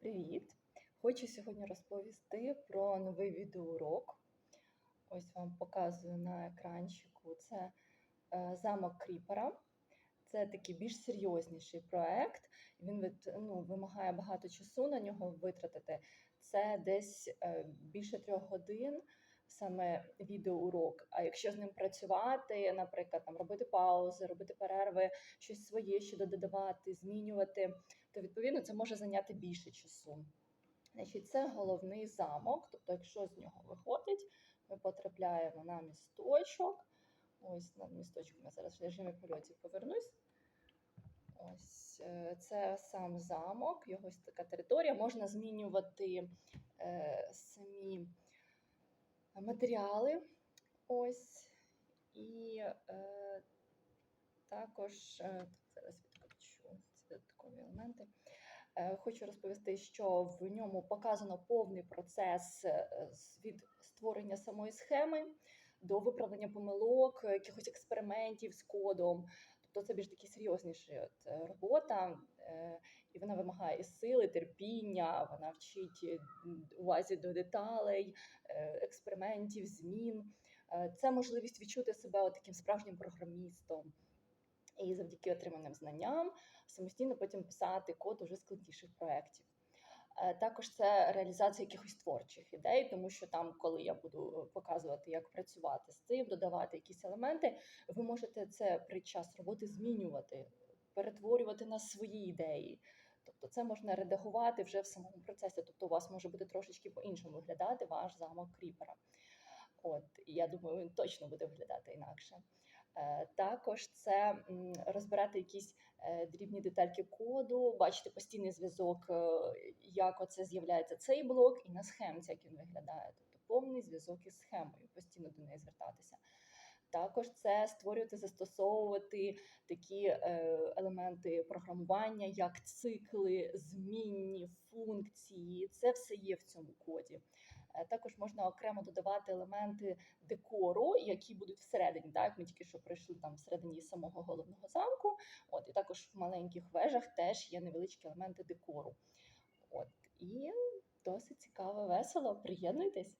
Привіт! Хочу сьогодні розповісти про новий відеоурок. Ось вам показую на екранчику. Це е, замок Кріпера. Це такий більш серйозніший проект. Він ну, вимагає багато часу на нього витратити. Це десь е, більше трьох годин. Саме відеоурок. А якщо з ним працювати, наприклад, там робити паузи, робити перерви, щось своє ще додавати, змінювати, то відповідно це може зайняти більше часу. Значить, це головний замок. Тобто, якщо з нього виходить, ми потрапляємо на місточок. Ось на місточку я зараз в режимі польотів повернусь. Ось е, це сам замок, його така територія. Можна змінювати е, самі матеріали. Ось. І е, також е, зараз відключу ці додаткові елементи. Е, Хочу розповісти, що в ньому показано повний процес е, від створення самої схеми до виправлення помилок, якихось експериментів з кодом. Тобто це більш такі серйозніші от, е, робота, е, і вона вимагає і сили, терпіння, вона вчить е, увазі до деталей, е, експериментів, змін. Е, Це можливість відчути себе таким справжнім програмістом. І завдяки отриманим знанням самостійно потім писати код уже складніших проєктів. Також це реалізація якихось творчих ідей, тому що там, коли я буду показувати, як працювати з цим, додавати якісь елементи, ви можете це при час роботи змінювати, перетворювати на свої ідеї. Тобто це можна редагувати вже в самому процесі. Тобто, у вас може бути трошечки по-іншому виглядати ваш замок кріпера. От, я думаю, він точно буде виглядати інакше. Е, Також це розбирати якісь е, дрібні детальки коду, бачити постійний зв'язок, е, як оце з'являється цей блок, і на схемці, як він виглядає. Тобто повний зв'язок із схемою, постійно до неї звертатися. Також це створювати, застосовувати такі е, елементи програмування, як цикли, змінні функції. Це все є в цьому коді. Е, Також можна окремо додавати елементи декору, які будуть всередині. Так, ми тільки що пройшли там всередині самого головного замку. От і також в маленьких вежах теж є невеличкі елементи декору. От і досить цікаво, весело. Приєднуйтесь.